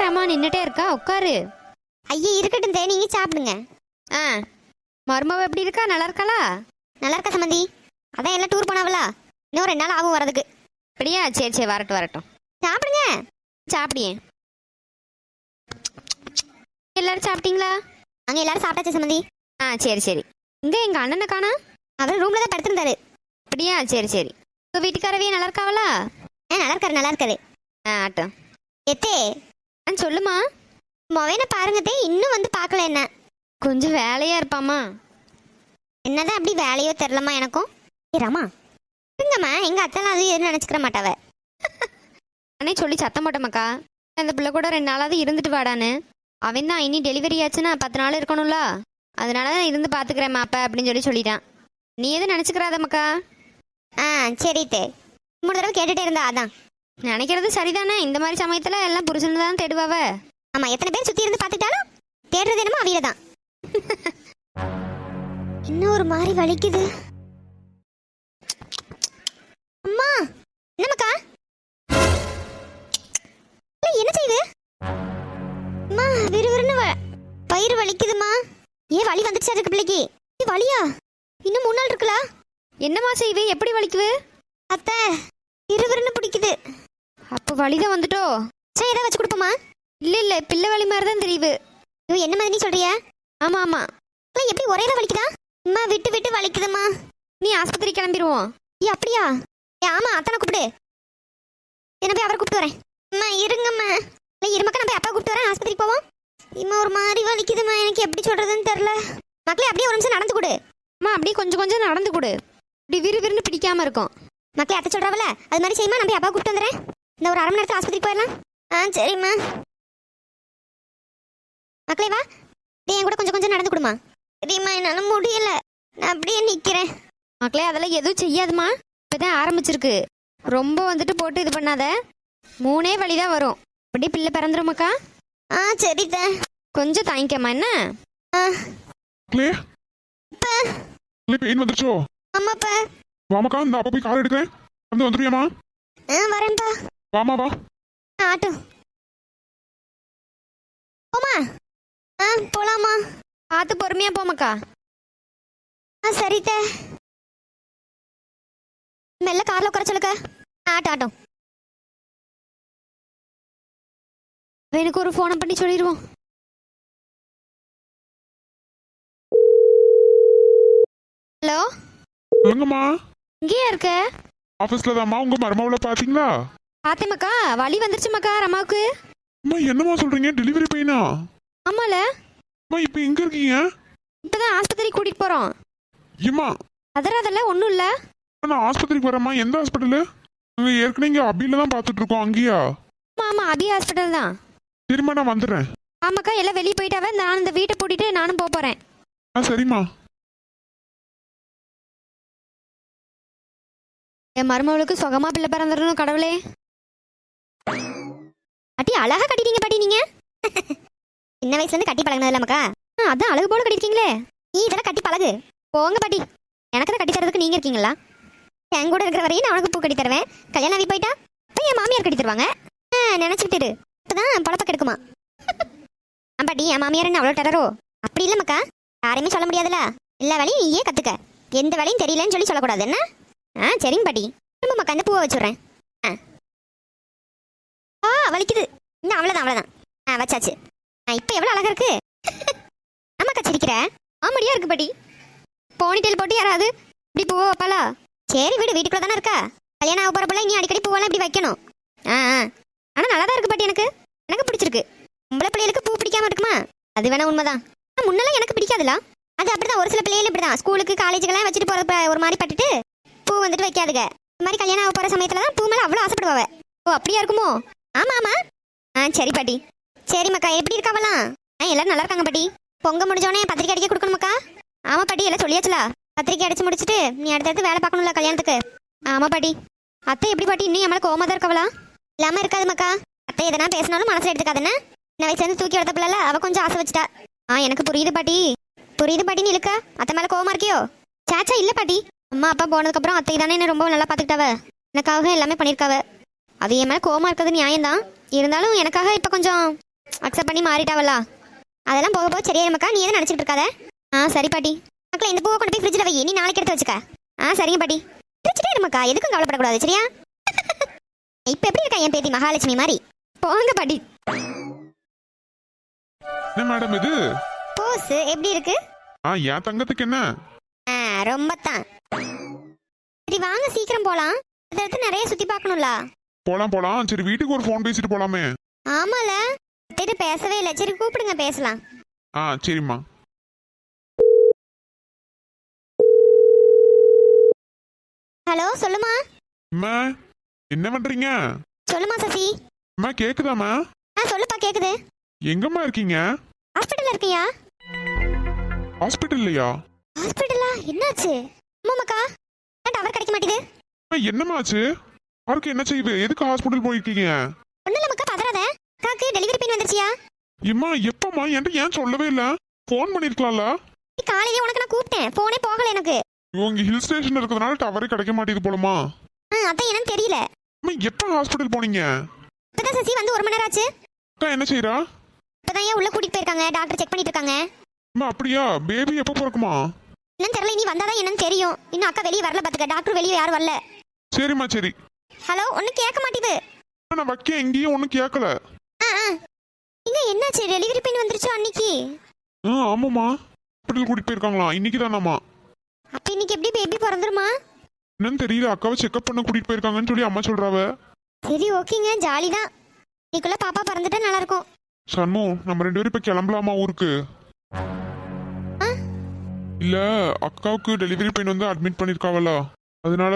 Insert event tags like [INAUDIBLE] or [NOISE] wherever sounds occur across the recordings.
நீ ஏன் ரமா நின்னுட்டே இருக்கா? உட்காரு. ஐயா இருக்கட்டும் தே நீங்க சாப்பிடுங்க. ஆ. மருமவ எப்படி இருக்கா? நல்லா இருக்காளா? நல்லா இருக்கா சம்மந்தி அதான் எல்லாம் டூர் போனாவளா? இன்னும் ரெண்டு நாள் ஆகும் வரதுக்கு அப்படியா? சரி சரி வரட்டும் வரட்டும். சாப்பிடுங்க. சாப்பிடியே. எல்லாரும் சாப்பிட்டீங்களா? அங்க எல்லாரும் சாப்பிட்டாச்சு சம்மந்தி ஆ சரி சரி. இங்க எங்க அண்ணனை காணா அவர் ரூம்ல தான் படுத்திருந்தாரு. அப்படியா? சரி சரி. உங்க வீட்டுக்காரவே நல்லா இருக்காவளா? ஆ நல்லா இருக்காரு நல்லா இருக்காரு. ஆ ஆட்டம். எத்தே ஆ சொல்லுமா. மொவேன பாருங்க தே இன்னும் வந்து பார்க்கல என்ன. கொஞ்சம் வேலையா இருப்பாமா என்னதான் அப்படி வேலையோ தெரிலமா எனக்கும். ராமா இருங்கம்மா எங்க அத்தெல்லாம் அது எதுவும் நினைச்சுக்கிற மாட்டாவ. அண்ணே சொல்லி சத்தம் போட்டமாக்கா அந்த பிள்ளை கூட ரெண்டு நாளாவது இருந்துட்டு வாடான்னு. அவன் தான் இனி டெலிவரி ஆச்சுன்னா பத்து நாள் இருக்கணும்ல. அதனால தான் இருந்து பார்த்துக்கிறேன் மாப்ப அப்படின்னு சொல்லி சொல்லிட்டான். நீ எதுவும் நினச்சிக்கிறாதம்மாக்கா. ஆ சரி தே மூணு தடவை கேட்டுட்டே இருந்தா அதான். நினைக்கிறது சரிதானே? இந்த மாதிரி சமயத்தில் எல்லாம் புருஷனு தான் தேடுவாவ? ஆமா எத்தனை பேர் சுத்தி இருந்து பார்த்துட்டாலும் தேடுறது என்னமோ அவியில தான் இன்னும் ஒரு மாதிரி வலிக்குது. அம்மா என்னம்மாக்கா? இல்ல, என்ன செய்யுது அம்மா விறுவிறுன்னு வ- வயிறு வலிக்குதுமா ஏன் வலி வந்துடுச்சா இருக்கு பிள்ளைக்கு? ஏ, வலியா? இன்னும் மூணு நாள் இருக்குல்ல என்னம்மா செய்வே எப்படி வலிக்குது? அத்தை விறுவிறுன்னு பிடிக்குது. அப்போ வலிதான் வந்துட்டோ? சரி ஏதாவது வச்சு கொடுப்போமா? இல்லை இல்லை பிள்ளை வலி மாதிரி தான் தெரியுது. ஐயோ, என்ன மாதிரி நீ சொல்றியா? ஆமாம் ஆமாம் இல்ல, எப்படி ஒரே தான் வலிக்குதா? அம்மா விட்டு விட்டு வலிக்குதும்மா. நீ ஆஸ்பத்திரி கிளம்பிடுவோம் ஏ அப்படியா? ஏ ஆமா அத்தனை கூப்பிடு. என்ன போய் அவரை கூப்பிட்டு வரேன். அம்மா இருங்கம்மா. இல்லை இருமக்கா நான் போய் அப்பா கூப்பிட்டு வரேன். ஆஸ்பத்திரிக்கு போவோம். இம்மா ஒரு மாதிரி வலிக்குதும்மா. எனக்கு எப்படி சொல்றதுன்னு தெரில மக்களே அப்படியே ஒரு நிமிஷம் நடந்து கொடு. அம்மா அப்படியே கொஞ்சம் கொஞ்சம் நடந்து கொடு. இப்படி விறுவிறுன்னு பிடிக்காம இருக்கும். மக்களே அத்தை சொல்றாவல? அது மாதிரி செய்யுமா? போய் அப்பா கூப்பிட்டு வந்துடுறேன் இந்த ஒரு அரை மணி நேரத்தில் ஆஸ்பத்திரிக்கு போயிடலாம். ஆ சரிம்மா. மக்களே வா. அப்படியே என் கூட கொஞ்சம் கொஞ்சம் நடந்து கொடுமா சரிம்மா என்னால் முடியல. நான் அப்படியே நிற்கிறேன் மக்களே அதெல்லாம் எதுவும் செய்யாதுமா இப்பதான் ஆரம்பிச்சிருக்கு. ரொம்ப வந்துட்டு போட்டு இது பண்ணாத. மூணே வழி தான் வரும். அப்படியே பிள்ளை பிறந்துருமாக்கா? ஆ சரிதான் கொஞ்சம் தாங்கிக்கம்மா என்ன? ஆ. கிளே கிளே பெயின் வந்துருச்சோ? ஆமாப்பா. வாமாக்கா இந்த அப்பா போய் கார் எடுக்கிறேன். வந்து வந்துருவியாமா ஆ வரேன்ப்பா. வாமா வா. ஆட்டோ. போமா ஆ போலாமா பார்த்து பொறுமையா போமாக்கா ஆ சரித்த மெல்ல கார்ல உட்கார சொல்லுக்க ஆட்டோ ஆட்டோ. எனக்கு ஒரு ஃபோனை பண்ணி சொல்லிடுவோம் ஹலோ? சொல்லுங்கம்மா இங்கேயா இருக்க? ஆஃபீஸ்ல தாம்மா உங்க மருமாவுல பாத்தீங்களா பார்த்தேமாக்கா வலி வந்துருச்சுமாக்கா ரமாவுக்கு அம்மா என்னம்மா சொல்றீங்க? டெலிவரி பெயினா ஆமால. அம்மா இப்போ எங்க இருக்கீங்க? இப்பதான் ஆஸ்பத்திரி கூட்டிட்டு போறோம். ஏம்மா? அதராதல்ல ஒன்றும் இல்லை. நான் ஆஸ்பத்திரிக்கு வரேம்மா. எந்த ஹாஸ்பிட்டலு நாங்கள் ஏற்கனவே இங்கே அபியில தான் பார்த்துட்டு இருக்கோம் அங்கேயா? ஆமா ஆமா அபி ஹாஸ்பிட்டல் தான். சரிம்மா நான் வந்துடுறேன். ஆமாக்கா எல்லாம் வெளியே போயிட்டாவே நான் இந்த வீட்டை பூட்டிட்டு நானும் போக போறேன். ஆ சரிம்மா. என் மருமவளுக்கு சுகமா பிள்ளை பிறந்துடணும் கடவுளே. பாட்டி அழகா கட்டிட்டீங்க பாட்டி நீங்க. [LAUGHS] சின்ன வயசுல இருந்து கட்டி பழகினது மக்கா. அதான் அழகு போல கட்டிருக்கீங்களே. நீ இதெல்லாம் கட்டி பழகு. போங்க பாட்டி. எனக்கு தான் கட்டி தரதுக்கு நீங்க இருக்கீங்களா? என் கூட இருக்கிற வரையும் நான் உனக்கு பூ கட்டி தருவேன். கல்யாணம் ஆகி போயிட்டா அப்ப என் மாமியார் கட்டி தருவாங்க. ஆ, நினைச்சுக்கிட்டு இரு. பழப்ப கெடுக்குமா? பாட்டி என் மாமியார் என்ன அவ்வளோ டெரரோ? அப்படி இல்லம்மாக்கா யாரையுமே சொல்ல முடியாதுல்ல. எல்லா வேலையும் நீயே கத்துக்க. எந்த வேலையும் தெரியலன்னு சொல்லி சொல்லக்கூடாது. என்ன? ஆ சரிங்க பாட்டி. திரும்ப மக்கா அந்த பூவை வச்சுடுறேன். வலிக்குது. இன்னும் அவ்வளோதான் அவ்வளோதான் ஆ வச்சாச்சு. ஆ இப்போ எவ்வளோ அழகாக இருக்கு. ஆமாக்கா சிரிக்கிற? ஆமாடியா இருக்கு பாட்டி போனிடெயில் போட்டு யாராவது இப்படி பூவை வைப்பாளா? சரி வீடு வீட்டுக்குள்ள தானே இருக்கா? கல்யாணம் ஆக போகிறப்பல நீ அடிக்கடி பூவெல்லாம் இப்படி வைக்கணும். ஆ ஆ. ஆனால் நல்லா தான் இருக்கு பாட்டி எனக்கு. எனக்கு பிடிச்சிருக்கு. உங்களை பிள்ளைகளுக்கு பூ பிடிக்காம இருக்குமா? அது வேணா உண்மைதான். ஆனா, முன்னெல்லாம் எனக்கு பிடிக்காதுல. அது அப்படிதான் ஒரு சில பிள்ளைகள் இப்படிதான். ஸ்கூலுக்கு காலேஜுக்கெல்லாம் வச்சுட்டு போகிற ஒரு மாதிரி பட்டுட்டு பூ வந்துட்டு வைக்காதுங்க இந்த மாதிரி கல்யாணம் ஆக போகிற சமயத்தில் தான் பூ மேலே அவ்வளோ ஆசைப்படுவாவ. ஓ அப்படியா இருக்குமோ? ஆமாமா. ஆமா ஆ சரி பாட்டி. சரி மக்கா எப்படி இருக்காவலாம் ஆ எல்லாரும் நல்லா இருக்காங்க பாட்டி. பொங்க முடிஞ்சோடனே பத்திரிக்கை அடிக்க கொடுக்கணுமாக்கா? ஆமா பாட்டி எல்லாம் சொல்லியாச்சுலா. பத்திரிக்கை அடிச்சு முடிச்சுட்டு நீ அடுத்தடுத்து வேலை பார்க்கணும்ல கல்யாணத்துக்கு. ஆமா பாட்டி. அத்தை எப்படி பாட்டி இன்னும் எம்மளை கோவமா தான் இருக்கவளா? இல்லாம இருக்காது மக்கா அத்தை எதனா பேசினாலும் மனசில் எடுத்துக்காதுன்னு நான் வயசுலேருந்து தூக்கி வளர்த்த பிள்ளை அவ கொஞ்சம் ஆசை வச்சுட்டா. ஆ எனக்கு புரியுது பாட்டி. புரியுது பாட்டின்னு இழுக்கா. அத்தை மேலே கோவமா இருக்கியோ? சாச்சா இல்லை பாட்டி. அம்மா அப்பா போனதுக்கப்புறம் அத்தை தானே என்ன ரொம்ப நல்லா பார்த்துக்கிட்டாவ. எனக்காக எல்லாமே பண்ணியிருக்காவ. அது என் மேல கோவமா இருக்கிறது நியாயம்தான். இருந்தாலும் எனக்காக இப்போ கொஞ்சம் அக்செப்ட் பண்ணி மாறிட்டாவல்லா. அதெல்லாம் போக போக சரியாயிருமாக்கா நீ எதுவும் நினச்சிட்டு இருக்காத? ஆ சரி பாட்டி. மக்களே இந்த பூவை கொண்டு போய் ஃப்ரிட்ஜில் வை. நீ நாளைக்கு எடுத்து வச்சுக்க. ஆ சரிங்க பாட்டி. வச்சுட்டே இருமாக்கா எதுக்கும் கவலைப்படக்கூடாது சரியா? [LAUGHS] இப்போ எப்படி இருக்கா என் பேத்தி மகாலட்சுமி மாதிரி? போங்க பாட்டி. என்ன மேடம் இது? போஸ் எப்படி இருக்கு? ஆ என் தங்கத்துக்கு என்ன? ஆ ரொம்ப தான் சரி வாங்க சீக்கிரம் போலாம். இதை எடுத்து நிறைய சுத்தி பார்க்கணும்ல. போலாம் போலாம். சரி வீட்டுக்கு ஒரு ஃபோன் பேசிட்டு போலாமே. ஆமால. கிட்ட பேசவே இல்லை. சரி கூப்பிடுங்க பேசலாம். ஆ சரிம்மா. ஹலோ சொல்லுமா. அம்மா என்ன பண்றீங்க? சொல்லுமா சசி. அம்மா கேக்குதாம்மா? ஆ சொல்லுப்பா கேக்குது. எங்கம்மா இருக்கீங்க? ஹாஸ்பிட்டல்ல இருக்கியா? ஹாஸ்பிட்டல்லையா ஹாஸ்பிட்டலா என்னாச்சு? ஆமாமாக்கா ஏன் டவர் கிடைக்க மாட்டேங்குது. அம்மா, என்னம்மாச்சு யாருக்கு என்ன செய்யுது எதுக்கு ஹாஸ்பிட்டல் போயிருக்கீங்க? ஒன்றும் இல்லைம்மாக்கா பதறாத அக்காக்கு டெலிவரி பெயின் வந்துருச்சியா? இம்மா எப்பம்மா? என்கிட்ட ஏன் சொல்லவே இல்ல? ஃபோன் பண்ணிருக்கலாம்ல? நீ காலையிலே உனக்கு நான் கூப்பிட்டேன். ஃபோனே போகல எனக்கு. இவங்க ஹில் ஸ்டேஷன் இருக்கிறதுனால டவரே கிடைக்க மாட்டேங்குது போலமா ஆ அதான் என்னன்னு தெரியல. அம்மா எப்ப ஹாஸ்பிட்டல் போனீங்க? இப்பதான் சசி வந்து ஒரு மணி நேரம் ஆச்சு. அக்கா என்ன செய்யறா இப்பதான் ஏன் உள்ள கூட்டிட்டு போயிருக்காங்க? டாக்டர் செக் பண்ணிட்டு இருக்காங்க. அம்மா அப்படியா? பேபி எப்போ பிறக்குமா? என்னன்னு தெரியல இனி வந்தாதான் என்னன்னு தெரியும். இன்னும் அக்கா வெளியே வரல பாத்துக்க. டாக்டர் வெளியே யாரும் வரல. சரிம்மா சரி. ஹலோ ஒன்றும் கேட்க மாட்டேது நான் வைக்க எங்கேயும் ஒன்றும் கேட்கல. இங்க என்னாச்சு? டெலிவரி பெயின் வந்துருச்சோ அன்னைக்கு? ஆ ஆமாம்மா. ஹாஸ்பிட்டல் கூட்டிட்டு போயிருக்காங்களா? இன்னைக்கு தானாமா அப்ப இன்னைக்கு எப்படி பேபி பிறந்துருமா? என்னன்னு தெரியல. அக்காவை செக்அப் பண்ண கூட்டிட்டு போயிருக்காங்கன்னு சொல்லி அம்மா சொல்றாவ. சரி ஓகேங்க. ஜாலி தான் இன்னைக்குள்ள பாப்பா பிறந்துட்டா நல்லா இருக்கும் சண்மு நம்ம ரெண்டு பேரும் இப்ப கிளம்பலாமா ஊருக்கு? ஆ? இல்ல அக்காவுக்கு டெலிவரி பெயின் வந்து அட்மிட் பண்ணிருக்காவல அதனால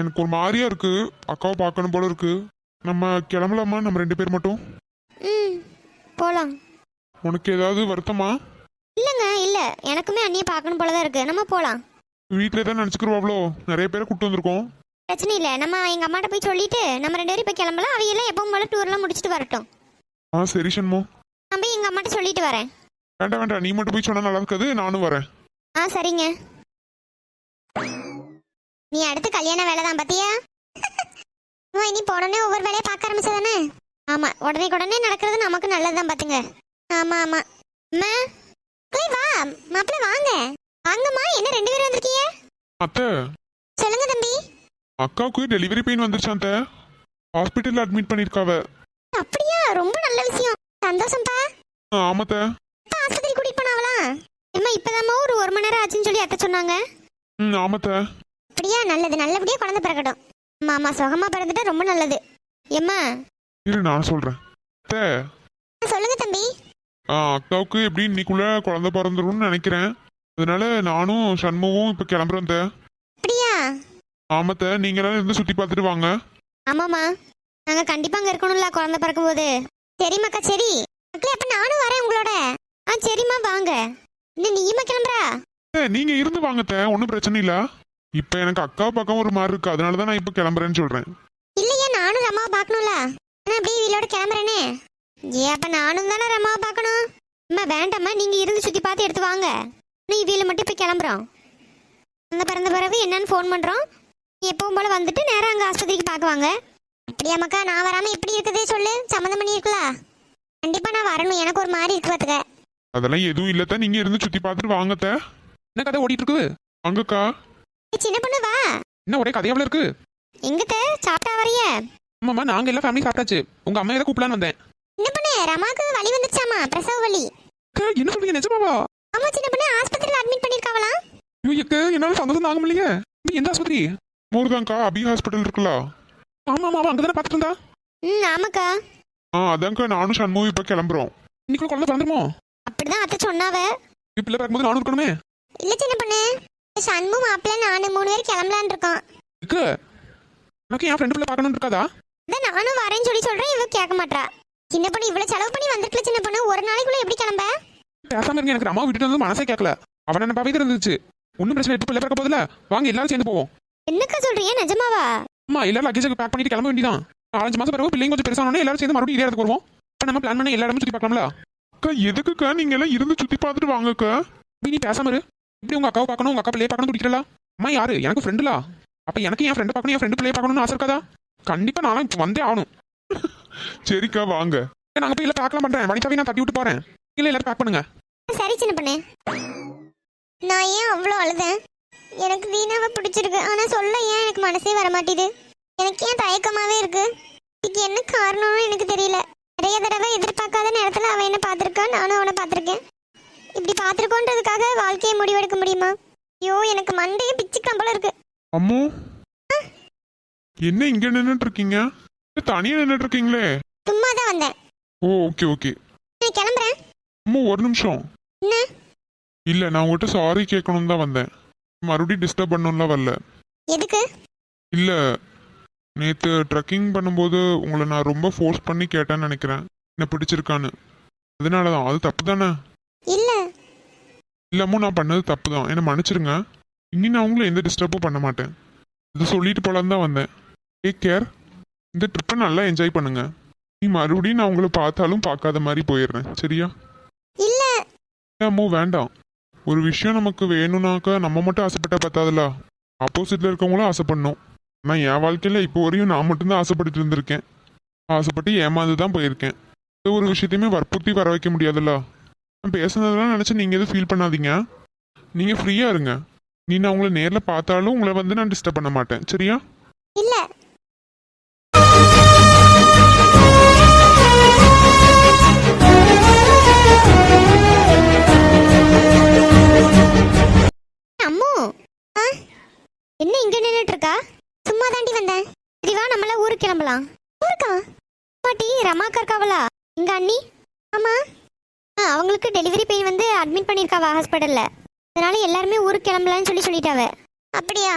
எனக்கு ஒரு மாதிரியா இருக்கு. அக்காவை பார்க்கணும் போல இருக்கு. நம்ம கிளம்பலாமா? நம்ம ரெண்டு பேர் மட்டும்? ம் போலாம். உனக்கு ஏதாவது வருத்தமா? இல்லைங்க இல்ல. எனக்குமே அண்ணியை பார்க்கணும் போல தான் இருக்கு. நம்ம போலாம். வீட்டிலே தான் நினச்சிக்கிறவாங்களோ நிறைய பேரை கூப்பிட்டு வந்திருக்கோம். பிரச்சனை இல்லை. நம்ம எங்க அம்மாட்ட போய் சொல்லிட்டு நம்ம ரெண்டு பேரும் இப்போ கிளம்பலாம். அவையெல்லாம் எப்பவும் போல டூர்லாம் முடிச்சுட்டு வரட்டும். ஆ சரி சண்மு நான் போய் எங்க அம்மாட்ட சொல்லிட்டு வரேன். வேண்டாம் வேண்டாம். நீ மட்டும் போய் சொன்னா நல்லா இருக்காது. நானும் வரேன். ஆ சரிங்க. நீ அடுத்து கல்யாண வேலை தான் பாத்தியா? அம்மா, இனி போனோடனே ஒவ்வொரு வேலையை பார்க்க ஆரம்பிச்சதானே? ஆமா உடனே உடனே நடக்கிறது நமக்கு நல்லதுதான் பாத்துங்க. ஆமா ஆமா. அம்மா போய் வா மாப்பிள்ள வாங்க. வாங்கம்மா என்ன ரெண்டு பேரும் வந்திருக்கீங்க? அத்தை. சொல்லுங்க தம்பி. அக்காவுக்கு டெலிவரி பெயின் வந்துருச்சான் அத்தை. ஹாஸ்பிட்டலில் அட்மிட் பண்ணியிருக்காவ அப்படியா ரொம்ப நல்ல விஷயம். சந்தோஷம்ப்பா ஆமாத்த. இப்ப ஆஸ்பத்திரி கூட்டிட்டு போனாவலாம் அம்மா இப்பதாம்மா ஒரு ஒரு மணி நேரம் ஆச்சுன்னு சொல்லி அத்தை சொன்னாங்க. ம் ஆமாத்த. அப்படியா? நல்லது. நல்லபடியா குழந்தை பிறக்கட்டும். ஆமா ஆமா சுகமா பிறந்துட்டா ரொம்ப நல்லது. எம்மா இரு நான் சொல்கிறேன் அத்தை. சொல்லுங்க தம்பி. ஆ அக்காவுக்கு எப்படி இன்னைக்குள்ள குழந்தை பிறந்துரும்னு நினைக்கிறேன். அதனால நானும் சண்முகம் இப்போ கிளம்புறேன் அத்தை. அப்படியா? ஆமாத்த நீங்க எல்லாரும் இருந்து சுற்றி பார்த்துட்டு வாங்க. ஆமாம்மா. நாங்க கண்டிப்பா அங்க இருக்கணும்ல குழந்தை பிறக்கும் போது சரிம்மாக்கா சரி. மக்களே அப்ப நானும் வரேன் உங்களோட. ஆ சரிம்மா வாங்க. இன்னும் நீயுமா கிளம்புறா? அத்தை, நீங்க இருந்து வாங்கத்த ஒன்றும் பிரச்சனை இல்லை. இப்போ எனக்கு அக்கா பக்கம் ஒரு மாதிரி இருக்கு. அதனால தான் நான் இப்போ கிளம்புறேன்னு சொல்கிறேன் இல்லையா நானும் ரமாவை பார்க்கணும்ல? நான் அப்படியே வீலோட கிளம்புறேனே. ஏ அப்ப நானும் தானே ரமாவை பார்க்கணும்? அம்மா வேண்டாம்மா நீங்க இருந்து சுத்தி பார்த்து எடுத்து வாங்க. இன்னும் இவியில மட்டும் இப்போ கிளம்புறோம். அந்த பிறந்த பிறகு என்னன்னு ஃபோன் பண்றோம். நீ எப்பவும் போல வந்துட்டு நேரா அங்க ஆஸ்பத்திரிக்கு பார்க்குவாங்க அப்படியா மக்கா நான் வராம எப்படி இருக்குது சொல்லு? சம்மந்தம் பண்ணி இருக்கலாம் கண்டிப்பா நான் வரணும். எனக்கு ஒரு மாதிரி இருக்கு பாத்துக்க. அதெல்லாம் எதுவும் இல்லத்த நீங்க இருந்து சுற்றி பார்த்துட்டு வாங்கத்த என்ன கதை ஓடிட்டு இருக்கு அங்கக்கா ஏய், சின்ன பொண்ணு வா. என்ன ஒரே கதையாவில் இருக்கு? எங்கிட்ட சாப்பிட்டா வரைய? ஆமாம்மா நாங்க எல்லாம் ஃபேமிலி சாப்பிட்டாச்சு. உங்க அம்மா ஏதோ கூப்பிடலான்னு வந்தேன். சின்ன பொண்ணு ரமாக்கு வலி வந்துருச்சாமா பிரசவ வலி. அக்கா, என்ன சொல்றீங்க நிஜமாவா? ஆமா சின்ன பொண்ணு ஆஸ்பத்திரியில அட்மிட் பண்ணிருக்காவலாம் ஐயோ எக்கு என்னால சந்தோஷம் தாங்க முடியலையே. இது எந்த ஆஸ்பத்திரி? மூர்தாங்க்கா அபி ஹாஸ்பிட்டல் இருக்குல்ல. ஆமா ஆமா அங்கே தானே பார்த்துட்டு இருந்தா? ம் ஆமாக்கா. ஆ அதான்க்கா நானும் சண்முகம் இப்போ கிளம்புறோம். இன்னைக்குள்ள குழந்தை பிறந்துருமோ? அப்படிதான் அத்தை சொன்னாவ. இப்ப பிள்ளை பிறக்கும்போது நானும் இருக்கணுமே. இல்ல சின்ன பொண்ணு. சண்மு மாப்பிள்ள நானு மூணு பேர் கிளம்பலான் இருக்கோம். இக்கு எனக்கு என் ஃப்ரெண்டு பிள்ளை பார்க்கணும்னு இருக்காதா? அதான் நானும் வரேன்னு சொல்லி சொல்றேன் இவ கேட்க மாட்டா சின்ன பொண்ணு இவ்வளவு செலவு பண்ணி வந்திருக்கல சின்ன பொண்ணு. ஒரு நாளைக்குள்ள எப்படி கிளம்ப? பேசாம இருங்க எனக்கு அம்மா விட்டுட்டு வந்து மனசே கேட்கல. அவன் என்ன பவித்து இருந்துச்சு ஒன்றும் பிரச்சனை இப்போ பிள்ளை பிறக்க போதில்ல வாங்க எல்லாரும் சேர்ந்து போவோம். என்னக்கா சொல்றீங்க நிஜமாவா? அம்மா எல்லாரும் லக்கேஜ் பேக் பண்ணிட்டு கிளம்ப வேண்டியதான் நாலஞ்சு மாசம் பிறகு பிள்ளைங்க கொஞ்சம் பெருசானோடனே எல்லாரும் சேர்ந்து மறுபடியும் இதே இடத்துக்கு வருவோம். இப்போ நம்ம பிளான் பண்ணி எல்லா இடமும் சுற்றி பார்க்கலாம்ல? அக்கா எதுக்குக்கா நீங்க எல்லாம் இருந்து சுற்றி பார்த்துட்டு வாங்கக்கா? நீ பேசாம இரு. இப்படி உங்க அக்காவை பார்க்கணும் உங்க அக்கா பிள்ளைய பார்க்கணும் துடிக்கிறா அம்மா யாரு? எனக்கு ஃப்ரெண்டுலா அப்ப எனக்கு என் ஃப்ரெண்டு பார்க்கணும் என் ஃப்ரெண்டு பிள்ளைய பார்க்கணும்னு ஆசை இருக்காதா? கண்டிப்பா நானும் இப்ப வந்தே ஆகணும். சரிக்கா வாங்க. நாங்க போய் இல்ல பேக்லாம் பண்றேன். வனிதாவை நான் தட்டி விட்டு போறேன். இல்ல எல்லாரும் பேக் பண்ணுங்க. சரி சின்ன பொண்ணு. நான் ஏன் அவ்வளோ அழுதேன்? எனக்கு வீணாவை பிடிச்சிருக்கு. ஆனால் சொல்ல ஏன் எனக்கு மனசே வர மாட்டேது எனக்கு ஏன் தயக்கமாகவே இருக்கு? இதுக்கு என்ன காரணம்னு எனக்கு தெரியல. நிறைய தடவை எதிர்பார்க்காத நேரத்தில் அவன் என்ன பார்த்துருக்கா நானும் அவனை பார்த்துருக்கேன். இப்படி பார்த்துருக்கோன்றதுக்காக வாழ்க்கையை முடிவெடுக்க முடியுமா? ஐயோ எனக்கு மண்டையே பிச்சுக்கலாம் போல இருக்கு. அம்மு? என்ன இங்க நின்னுட்டு இருக்கீங்க தனியா நின்னுட்டு இருக்கீங்களே சும்மா தான் வந்தேன். ஓ ஓகே ஓகே. நான் கிளம்புறேன். அம்மு ஒரு நிமிஷம். என்ன? இல்ல நான் உங்ககிட்ட சாரி கேட்கணும் தான் வந்தேன். மறுபடியும் டிஸ்டர்ப் பண்ணணும்லாம் வரல. எதுக்கு? இல்ல நேத்து ட்ரக்கிங் பண்ணும்போது உங்களை நான் ரொம்ப ஃபோர்ஸ் பண்ணி கேட்டேன்னு நினைக்கிறேன். என்ன பிடிச்சிருக்கான்னு. அதனால தான் அது தப்பு தானே? இல்லை. இல்லமோ நான் பண்ணது தப்பு தான் என்னை மன்னிச்சிருங்க. இனி நான் உங்களை எந்த டிஸ்டர்பும் பண்ண மாட்டேன். இது சொல்லிட்டு போலான்னு தான் வந்தேன். டேக் கேர் இந்த ட்ரிப்பை நல்லா என்ஜாய் பண்ணுங்க. நீ மறுபடியும் நான் உங்களை பார்த்தாலும் பார்க்காத மாதிரி போயிடுறேன். சரியா? இல்லை. அம்மோ வேண்டாம். ஒரு விஷயம் நமக்கு வேணும்னாக்கா நம்ம மட்டும் ஆசைப்பட்டா பத்தாதுல ஆப்போசிட்ல இருக்கவங்களும் ஆசைப்படணும். ஆனால் என் வாழ்க்கையில இப்போ வரையும் நான் மட்டும்தான் ஆசைப்பட்டுட்டு இருந்திருக்கேன். ஆசைப்பட்டு ஏமாந்து தான் போயிருக்கேன். எந்த ஒரு விஷயத்தையுமே வற்புறுத்தி வர வைக்க முடியாதுல்ல. நான் பேசுனதெல்லாம் நினச்சி நீங்கள் எதுவும் ஃபீல் பண்ணாதீங்க. நீங்கள் ஃப்ரீயாக இருங்க. நீ நான் உங்களை நேரில் பார்த்தாலும் உங்களை வந்து நான் டிஸ்டர்ப் பண்ண மாட்டேன். சரியா? இல்லை. ஆ? என்ன இங்க நின்னுட்டு இருக்கா சும்மா தாண்டி வந்தேன் சரிவா நம்மள ஊருக்கு கிளம்பலாம். ஊருக்கா? பாட்டி ரமாக்கா இருக்காவளா? எங்க அண்ணி. ஆமா அவங்களுக்கு டெலிவரி பெயின் வந்து அட்மிட் பண்ணியிருக்காவா ஹாஸ்பிட்டல்ல அதனால எல்லாருமே ஊருக்கு கிளம்பலாம்னு சொல்லி சொல்லிட்டாவ. அப்படியா?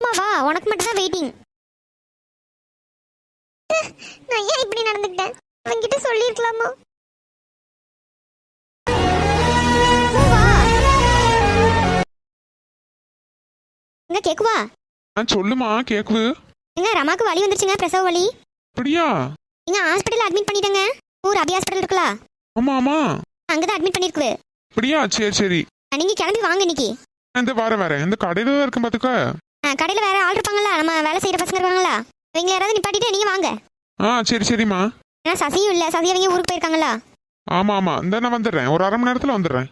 அம்மா வா உனக்கு மட்டும் தான் வெயிட்டிங் நான் ஏன் இப்படி நடந்துக்கிட்டேன்? அவன்கிட்ட சொல்லியிருக்கலாமா. எங்க கேக்குவா? ஆ சொல்லுமா கேக்குது. எங்க ரமாக்கு வலி வந்துருச்சுங்க பிரசவ வலி? அப்படியா? எங்க ஹாஸ்பிட்டல் அட்மிட் பண்ணிட்டங்க. ஊர் அபி ஹாஸ்பிட்டல் இருக்குல்ல ஆமா ஆமா. அங்கதான் அட்மிட் பண்ணிருக்கு அப்படியா? சரி சரி. நீங்க கிளம்பி வாங்க இன்னைக்கு. இந்த வரேன் வரேன். இந்த கடையில தான் இருக்கேன் பார்த்துக்க ஆ, கடையில வேற ஆள் இருப்பாங்கல்ல நம்ம வேலை செய்யற பசங்க இருப்பாங்களா இவங்க யாராவது நிப்பாட்டிட்டு நீங்க வாங்க. ஆ சரி சரிம்மா. ஏன்னா சசியும் இல்ல சசி அவங்க ஊருக்கு போயிருக்காங்களா ஆமா ஆமா. இந்த நான் வந்துடுறேன். ஒரு அரை மணி நேரத்துல வந்துடுறேன்.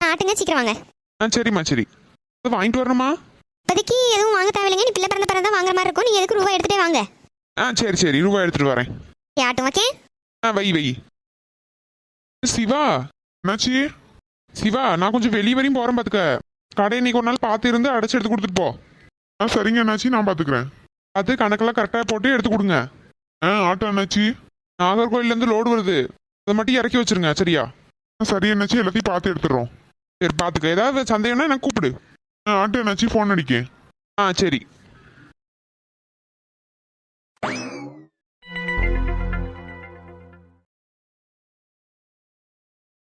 ஆட்டுங்க சீக்கிரம் வாங்க. ஆ சரிம்மா சரி. வாங்கிட்டு வரணுமா? இப்போதைக்கு எதுவும் வாங்க தேவையில்லைங்க. நீ பிள்ளை பிறந்த பிறந்த வாங்குற மாதிரி இருக்கும். நீங்க எதுக்கு ரூபாய் எடுத்துட்டே வாங்க. ஆ சரி சரி. ரூபாய் எடுத்துட்டு வரேன். ஆட்டும் ஓகே? ஆ வை வை. சிவா என்னாச்சி? சிவா நான் கொஞ்சம் வெளியே வரையும் போறேன் பாத்துக்க. கடை இன்னைக்கு ஒரு நாள் பார்த்து இருந்து அடைச்சு எடுத்து கொடுத்துட்டு போ. ஆ சரிங்க அண்ணாச்சி நான் பாத்துக்கிறேன். அது கணக்கெல்லாம் கரெக்டாக போட்டு எடுத்து கொடுங்க. ஆ ஆட்டோ அண்ணாச்சி நாகர்கோயிலேருந்து லோடு வருது. அதை மட்டும் இறக்கி வச்சிருங்க சரியா? ஆ சரி அண்ணாச்சி எல்லாத்தையும் பார்த்து எடுத்துடுறோம். சரி பார்த்துக்க ஏதாவது சந்தேகம்னா எனக்கு கூப்பிடு. ஆ ஆட்டோ அண்ணாச்சி ஃபோன் அடிக்கேன். ஆ சரி.